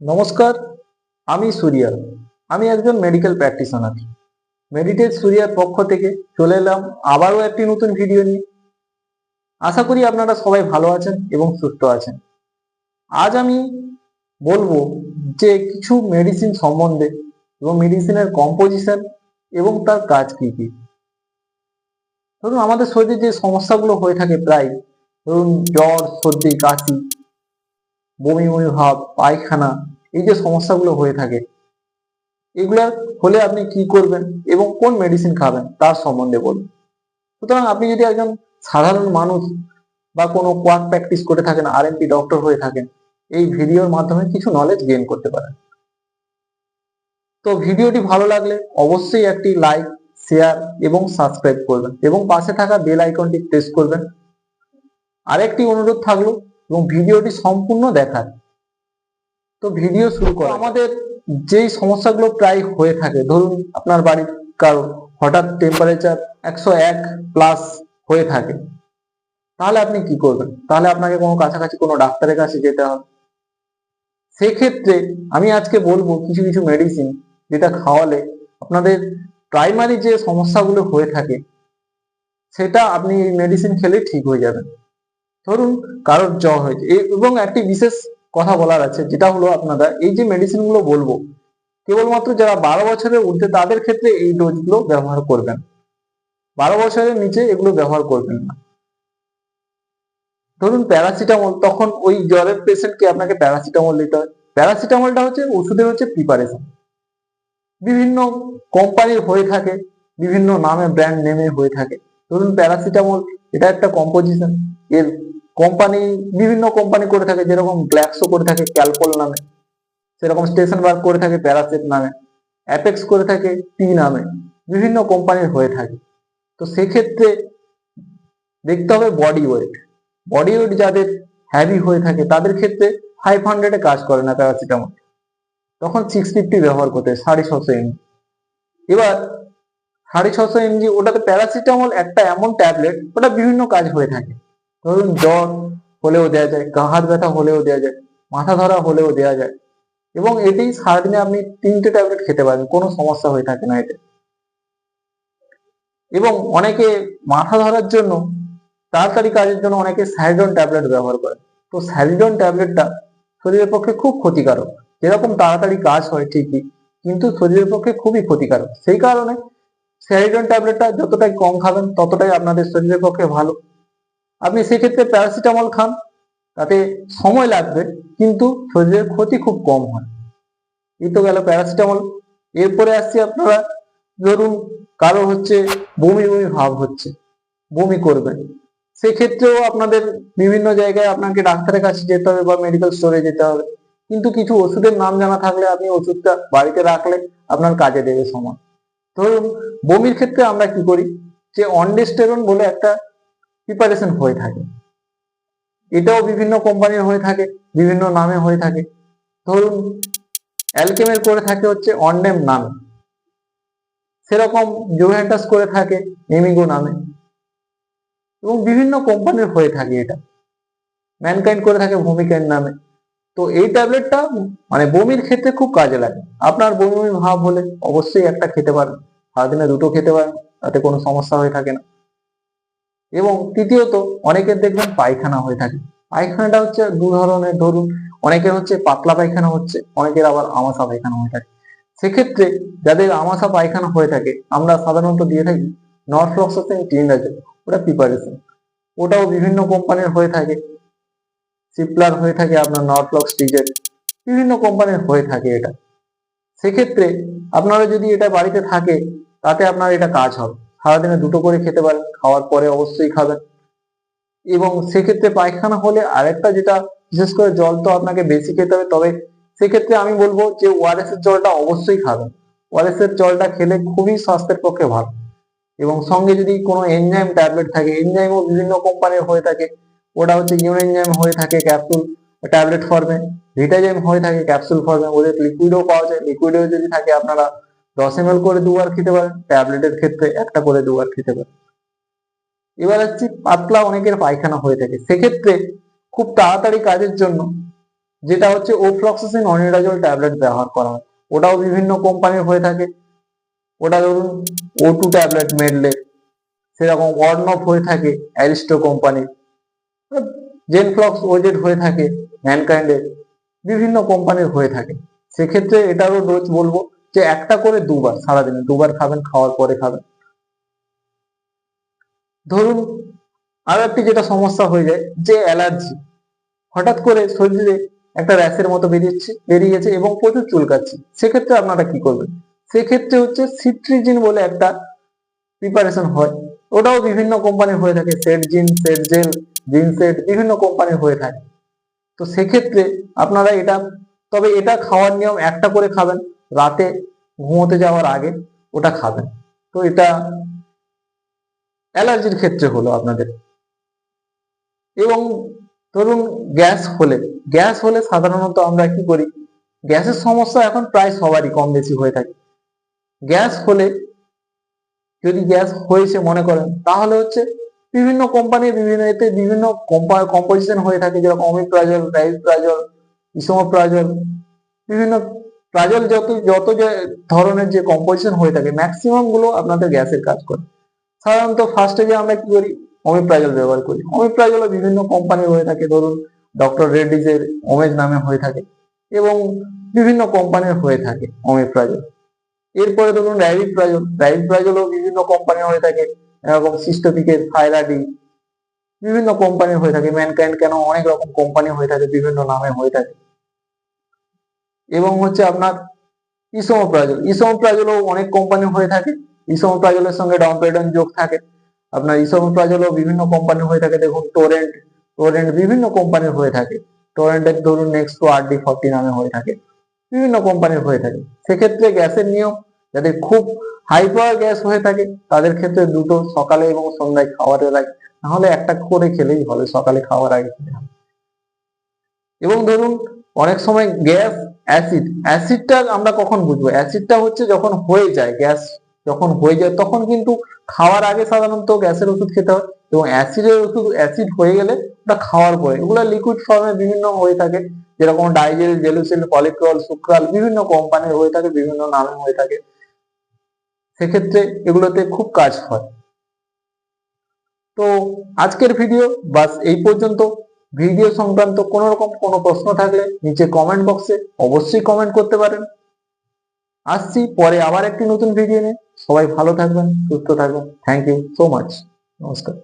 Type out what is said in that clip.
নমস্কার, আমি সুরিয়া। আমি একজন মেডিকেল প্র্যাকটিশনার মেডিটেট সুরিয়ার পক্ষ থেকে চলে এলাম আবারও একটি নতুন ভিডিও নিয়ে। আশা করি আপনারা সবাই ভালো আছেন এবং সুস্থ আছেন। আজ আমি বলব যে কিছু মেডিসিন সম্বন্ধে এবং মেডিসিনের কম্পোজিশন এবং তার কাজ কি কি। ধরুন, আমাদের শরীরে যে সমস্যাগুলো হয়ে থাকে প্রায়, ধরুন জ্বর, সর্দি, কাশি বমি বমি ভাব, পায়খানা, এই যে সমস্যাগুলো হয়ে থাকে এগুলার হলে আপনি কি করবেন এবং কোন মেডিসিন খাবেন তার সম্বন্ধে বলুন। সুতরাং আপনি যদি একজন সাধারণ মানুষ বা কোনো কোয়াক প্র্যাকটিস করে থাকেন আর ডক্টর হয়ে থাকেন, এই ভিডিওর মাধ্যমে কিছু নলেজ গেইন করতে পারেন। তো ভিডিওটি ভালো লাগলে অবশ্যই একটি লাইক শেয়ার এবং সাবস্ক্রাইব করবেন এবং পাশে থাকা বেল আইকনটি প্রেস করবেন। আরেকটি অনুরোধ থাকল এবং ভিডিওটি সম্পূর্ণ দেখার। তো ভিডিও শুরু করা আমাদের যেই সমস্যাগুলো প্রায় হয়ে থাকে, ধরুন আপনার বাড়ির কারও হঠাৎ টেম্পারেচার একশো এক প্লাস হয়ে থাকে, তাহলে আপনি কি করবেন? তাহলে আপনাকে কোনো কাছাকাছি কোনো ডাক্তারের কাছে যেতে হবে। সেক্ষেত্রে আমি আজকে বলব কিছু কিছু মেডিসিন যেটা খাওয়ালে আপনাদের প্রাইমারি যে সমস্যাগুলো হয়ে থাকে, সেটা আপনি মেডিসিন খেলে ঠিক হয়ে যাবেন ধরুন কারোর জ্বর হয়েছে। এবং একটি বিশেষ কথা বলার আছে, যেটা হলো আপনারা এই যে মেডিসিনগুলো বলব, কেবলমাত্র যারা বারো বছরের ঊর্ধ্বে তাদের ক্ষেত্রে এই ডোজগুলো ব্যবহার করবেন বারো বছরের নিচে এগুলো ব্যবহার করবেন না। ধরুন প্যারাসিটামল তখন ওই জ্বরের পেশেন্টকে আপনাকে প্যারাসিটামল দিতে হয়। প্যারাসিটামলটা হচ্ছে ওষুধের হচ্ছে প্রিপারেশন বিভিন্ন কোম্পানির হয়ে থাকে, বিভিন্ন নামে ব্র্যান্ড নেমে হয়ে থাকে। ধরুন প্যারাসিটামল এটা একটা কম্পোজিশন এর কোম্পানি, বিভিন্ন কোম্পানি করে থাকে, যেরকম গ্ল্যাক্সো করে থাকে ক্যালপল নামে। সেরকম স্টেশন বার করে থাকে প্যারাসিট নামে। অ্যাপেক্স করে থাকে টি নামে। বিভিন্ন কোম্পানির হয়ে থাকে। তো সেক্ষেত্রে দেখতে হবে বডি ওয়েট বডি ওয়েট যাদের হ্যাভি হয়ে থাকে, তাদের ক্ষেত্রে ফাইভ হান্ড্রেডে কাজ করে না প্যারাসিটামল তখন সিক্স ফিফটি ব্যবহার করতে হয়, সাড়ে ছশো এমজি। এবার সাড়ে ছশো এমজি, ওটাতে প্যারাসিটামল একটা এমন ট্যাবলেট ওটা বিভিন্ন কাজ হয়ে থাকে। ধরুন জ্বর হলেও দেওয়া যায়, গা হাত ব্যথা হলেও দেওয়া যায়, মাথা ধরা হলেও দেওয়া যায়। এবং এটি সারাদিনে আপনি তিনটে ট্যাবলেট খেতে পারেন, কোনো সমস্যা হয়ে থাকে না এতে। এবং অনেকে মাথা ধরার জন্য, তাড়াতাড়ি কাজের জন্য অনেকে স্যারিডন ট্যাবলেট ব্যবহার করে তো স্যারিডন ট্যাবলেটটা শরীরের পক্ষে খুব ক্ষতিকারক। যেরকম তাড়াতাড়ি কাজ হয় ঠিকই, কিন্তু শরীরের পক্ষে খুবই ক্ষতিকারক। সেই কারণে স্যারিডন ট্যাবলেটটা যতটাই কম খাবেন, ততটাই আপনাদের শরীরের পক্ষে ভালো। আপনি সেক্ষেত্রে প্যারাসিটামল খান, তাতে সময় লাগবে, কিন্তু শরীরের ক্ষতি খুব কম হয়। এই তো গেল প্যারাসিটামল এরপরে আসছি আপনারা, ধরুন কারও হচ্ছে বমি বমি ভাব হচ্ছে, বমি করবে। সেক্ষেত্রেও আপনাদের বিভিন্ন জায়গায় আপনাকে ডাক্তারের কাছে যেতে হবে বা মেডিকেল স্টোরে যেতে হবে। কিন্তু কিছু ওষুধের নাম জানা থাকলে আপনি ওষুধটা বাড়িতে রাখলে আপনার কাজে দেবে সময়। ধরুন বমির ক্ষেত্রে আমরা কি করি? যে অনডেস্টেরন বলে একটা প্রিপারেশন হয়ে থাকে। এটাও বিভিন্ন কোম্পানির হয়ে থাকে, বিভিন্ন নামে হয়ে থাকে। ধরুন অ্যালকেমের করে থাকে হচ্ছে অনডেম নামে। সেরকম জুভেন্টাস করে থাকে এমিগো নামে। এবং বিভিন্ন কোম্পানির হয়ে থাকে এটা। ম্যানকাইন্ড করে থাকে ভূমিকাইন নামে। তো এই ট্যাবলেটটা মানে বমির ক্ষেত্রে খুব কাজে লাগে। আপনার বমি ভাব হলে অবশ্যই একটা খেতে পারেন। সারাদিনে দুটো খেতে পারেন, তাতে কোনো সমস্যা হয়ে থাকে না। এবং তৃতীয়ত অনেকের দেখবেন পায়খানা হয়ে থাকে। পায়খানাটা হচ্ছে দু ধরনের, ধরুন অনেকের হচ্ছে পাতলা পায়খানা হচ্ছে, অনেকের আবার আমাশা পায়খানা হয়ে থাকে। সেক্ষেত্রে যাদের আমাশা পায়খানা হয়ে থাকে, আমরা সাধারণত দিয়ে থাকি নরফ্লক্সাসিন টিনডাজল ওটা প্রিপারেশন ওটাও বিভিন্ন কোম্পানির হয়ে থাকে। সিপ্লার হয়ে থাকে আপনার নরফ্লক্স টিজেট বিভিন্ন কোম্পানির হয়ে থাকে এটা। সেক্ষেত্রে আপনারা যদি এটা বাড়িতে থাকে, তাতে আপনার এটা কাজ হবে। সারাদিনে দুটো করে খেতে পারেন, খাওয়ার পরে অবশ্যই খাবেন। এবং সেক্ষেত্রে পায়খানা হলে আরেকটা যেটা, বিশেষ করে জল তো আপনাকে বেশি খেতে হবে, তবে সেক্ষেত্রে আমি বলব যে ওআরএস এর জলটা অবশ্যই খাবেন। ওআরএস এর জলটা খেলে খুবই স্বাস্থ্যের পক্ষে ভালো। এবং সঙ্গে যদি কোনো এনজাইম ট্যাবলেট থাকে এনজাইমও বিভিন্ন কোম্পানির হয়ে থাকে, ওটা হচ্ছে ইউরেনজাইম হয়ে থাকে ক্যাপসুল ট্যাবলেট ফর্মে ভিটাজাইম হয়ে থাকে ক্যাপসুল ফর্মে ওদের লিকুইডও পাওয়া যায়। লিকুইডও যদি থাকে আপনারা দশ এম করে দুবার খেতে পারেন ট্যাবলেটের ক্ষেত্রে একটা করে দুবার খেতে পারেন। এবার হচ্ছে পাতলা অনেকের পায়খানা হয়ে থাকে। সেক্ষেত্রে খুব তাড়াতাড়ি কাজের জন্য যেটা হচ্ছে ওফ্লক্সাসিন অনিডাজল ট্যাবলেট ব্যবহার করা হয়। ওটাও বিভিন্ন কোম্পানির হয়ে থাকে। ওটা ধরুন ও টু ট্যাবলেট মেডলে সেরকম অর্ণব হয়ে থাকে অ্যারিস্টো কোম্পানির জেনফ্লক্স ওজেড হয়ে থাকে ম্যানকাইন্ডের বিভিন্ন কোম্পানির হয়ে থাকে। সেক্ষেত্রে এটারও ডোজ বলব যে একটা করে দুবার, সারাদিনে দুবার খাবেন, খাওয়ার পরে খাবেন। ধরুন, আর একটি যেটা সমস্যা হয়ে যায়, যে অ্যালার্জি। হঠাৎ করে শরীরে একটা র্যাশের মতো বেরিয়েছে বেরিয়ে গেছে এবং প্রচুর চুলকাচ্ছে। সেক্ষেত্রে আপনারা কি করবেন? সেক্ষেত্রে হচ্ছে সিট্রিজিন বলে একটা প্রিপারেশন হয়। ওটাও বিভিন্ন কোম্পানির হয়ে থাকে সেট জিন সেট জেল জিন সেট বিভিন্ন কোম্পানির হয়ে থাকে। তো সেক্ষেত্রে আপনারা এটা, তবে এটা খাওয়ার নিয়ম একটা করে খাবেন। রাতে ঘুমোতে যাওয়ার আগে ওটা খাবেন। তো এটা অ্যালার্জির ক্ষেত্রে হলো আপনাদের। এবং ধরুন গ্যাস হলে গ্যাস হলে সাধারণত আমরা কি করি? গ্যাসের সমস্যা এখন প্রায় সবারই কম বেশি হয়ে থাকে। গ্যাস হলে যদি গ্যাস হয়েছে মনে করেন, তাহলে হচ্ছে বিভিন্ন কোম্পানির বিভিন্ন এতে বিভিন্ন কম্পোজিশন হয়ে থাকে, যেরকম অমিপ্রাজল রাইপ্রাজল ইসমোপ্রাজল বিভিন্ন প্রাজল যত যত যে ধরনের যে কম্পোজিশন হয়ে থাকে ম্যাক্সিমামগুলো আপনাদের গ্যাসের কাজ করে। সাধারণত ফার্স্টে যে আমরা কি করি? অমিপ্রাজল ব্যবহার করি। অমিপ্রাজলও বিভিন্ন কোম্পানির হয়ে থাকে, ধরুন ডক্টর রেড্ডিজের ওমেজ নামে হয়ে থাকে এবং বিভিন্ন কোম্পানির হয়ে থাকে অমিপ্রাজল এরপরে ধরুন র্যাবিক প্রাজল র্যাবিক প্রাজলও বিভিন্ন কোম্পানির হয়ে থাকে, এরকম সিস্টোপিকের থাইরাডি বিভিন্ন কোম্পানির হয়ে থাকে। ম্যানকাইন্ড কেন অনেক রকম কোম্পানি হয়ে থাকে, বিভিন্ন নামে হয়ে থাকে। এবং হচ্ছে আপনার ইসমোপ্রাজল ইসমোপ্রাজলও অনেক কোম্পানি হয়ে থাকে। ইসমোপ্রাজলের সঙ্গে ডমপেডন যোগ থাকে। আপনার ইসমোপ্রাজলও বিভিন্ন কোম্পানি হয়ে থাকে। দেখুন টোরেন্ট টোরেন্ট বিভিন্ন কোম্পানির হয়ে থাকে। টোরেন্টের ধরুন নেক্সট আর ডি ফর্টি নামে হয়ে থাকে। বিভিন্ন কোম্পানির হয়ে থাকে। সেক্ষেত্রে গ্যাসের নিয়ম, যাদের খুব হাই পাওয়ার গ্যাস হয়ে থাকে, তাদের ক্ষেত্রে দুটো সকালে এবং সন্ধ্যায় খাওয়ারের আগে নাহলে একটা করে খেলেই হবে, সকালে খাওয়ার আগে হবে। এবং ধরুন অনেক সময় গ্যাস, অ্যাসিড, অ্যাসিডটা আমরা কখন বুঝব? অ্যাসিডটা হচ্ছে যখন হয়ে যায়, গ্যাস যখন হয়ে যায়, তখন কিন্তু খাওয়ার আগে সাধারণত গ্যাসের ওষুধ খেতে হয় এবং অ্যাসিডের ওষুধ, অ্যাসিড হয়ে গেলে ওটা খাওয়ার পরে। এগুলো লিকুইড ফর্মে বিভিন্ন হয়ে থাকে। যেরকম ডাইজেল, জেলুসিল, পলিক্রল, সুক্রাল বিভিন্ন কোম্পানির হয়ে থাকে, বিভিন্ন নামে হয়ে থাকে। সেক্ষেত্রে এগুলোতে খুব কাজ হয়। তো আজকের ভিডিও বাস এই পর্যন্ত। ভিডিও সংক্রান্ত কোনো রকম কোনো প্রশ্ন থাকলে নিচে কমেন্ট বক্সে অবশ্যই কমেন্ট করতে পারেন। আসছি, পরে আবার একটি নতুন ভিডিও নিয়ে। সবাই ভালো থাকবেন, সুস্থ থাকবেন। থ্যাংক ইউ সো মাচ নমস্কার।